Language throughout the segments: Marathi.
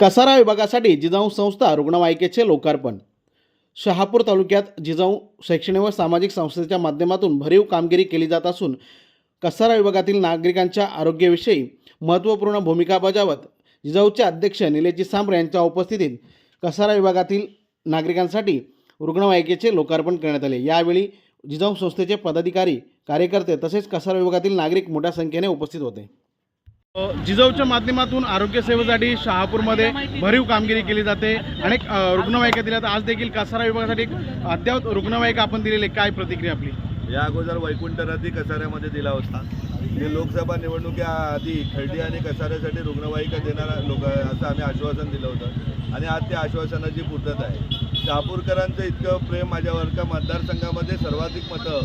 कसारा विभागासाठी जिजाऊ संस्था रुग्णवाहिकेचे लोकार्पण. शहापूर तालुक्यात जिजाऊ शैक्षणिक व सामाजिक संस्थेच्या माध्यमातून भरीव कामगिरी केली जात असून कसारा विभागातील नागरिकांच्या आरोग्याविषयी महत्त्वपूर्ण भूमिका बजावत जिजाऊचे अध्यक्ष निलेजी सांबरे यांच्या उपस्थितीत कसारा विभागातील नागरिकांसाठी रुग्णवाहिकेचे लोकार्पण करण्यात आले. यावेळी जिजाऊ संस्थेचे पदाधिकारी कार्यकर्ते तसेच कसारा विभागातील नागरिक मोठ्या संख्येने उपस्थित होते. जिजाऊच्या माध्यमातून आरोग्य सेवेसाठी शहापूरमध्ये भरीव कामगिरी केली जाते. अनेक रुग्णवाहिका दिल्या आज देखील कसारा विभागासाठी एक अद्यावत रुग्णवाहिका आपण दिलेली आहे. काय प्रतिक्रिया आपली? या अगोदर वैकुंठ रथी कसाऱ्यामध्ये दिला होता. जे लोकसभा निवडणुकी आधी खर्डी आणि कसाऱ्यासाठी रुग्णवाहिका देणारा लोक असं आम्ही आश्वासन दिलं होतं. आणि आज त्या आश्वासनाची पूर्तता आहे. शहापूरकरांचं इतकं प्रेम माझ्यावर का मतदारसंघामध्ये सर्वाधिक मतं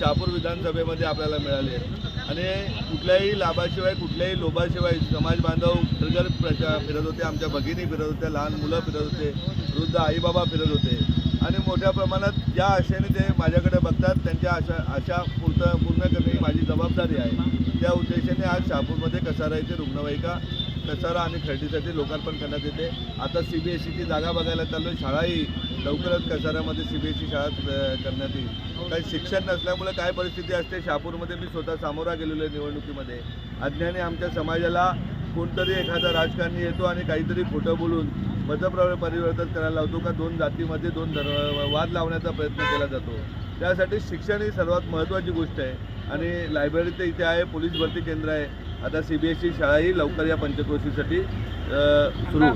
शहापूर विधानसभेमध्ये आपल्याला मिळाली आहेत. आणि कुठल्याही लाभाशिवाय कुठल्याही लोभाशिवाय समाज बांधव प्रगर प्रचा फिरत होते आमच्या भगिनी फिरत होत्या लहान मुलं फिरत होते वृद्ध आईबाबा फिरत होते. आणि मोठ्या प्रमाणात ज्या आशेने ते माझ्याकडे बघतात त्यांच्या आशा आशा पूर्ण पूर्ण करणे ही माझी जबाबदारी आहे. त्या उद्देशाने आज शहापूरमध्ये कसारा येथे रुग्णवाहिका कसारा आणि खरेदीसाठी लोकार्पण करण्यात येते. आता सी बी एस सीची जागा बघायला चाललो आहे शाळाही लवकरच कसाऱ्यामध्ये सी बी एस सी शाळा करण्यात येईल. काही शिक्षण नसल्यामुळे काय परिस्थिती असते? शहापूरमध्ये मी स्वतः सामोरा गेलेलो आहे निवडणुकीमध्ये. अज्ञानी आमच्या समाजाला कोणतरी एखादा राजकारणी येतो आणि काहीतरी खोटं बोलून मतप्र परिवर्तन करायला लावतो का? दोन जातीमध्ये दोन धर्म वाद लावण्याचा प्रयत्न केला जातो. त्यासाठी शिक्षण ही सर्वात महत्त्वाची गोष्ट आहे. आणि लायब्ररी तर इथे आहे पोलीस भरती केंद्र आहे. आता सी बी एस सी शाळाही लवकर या पंचक्रोशीसाठी सुरू.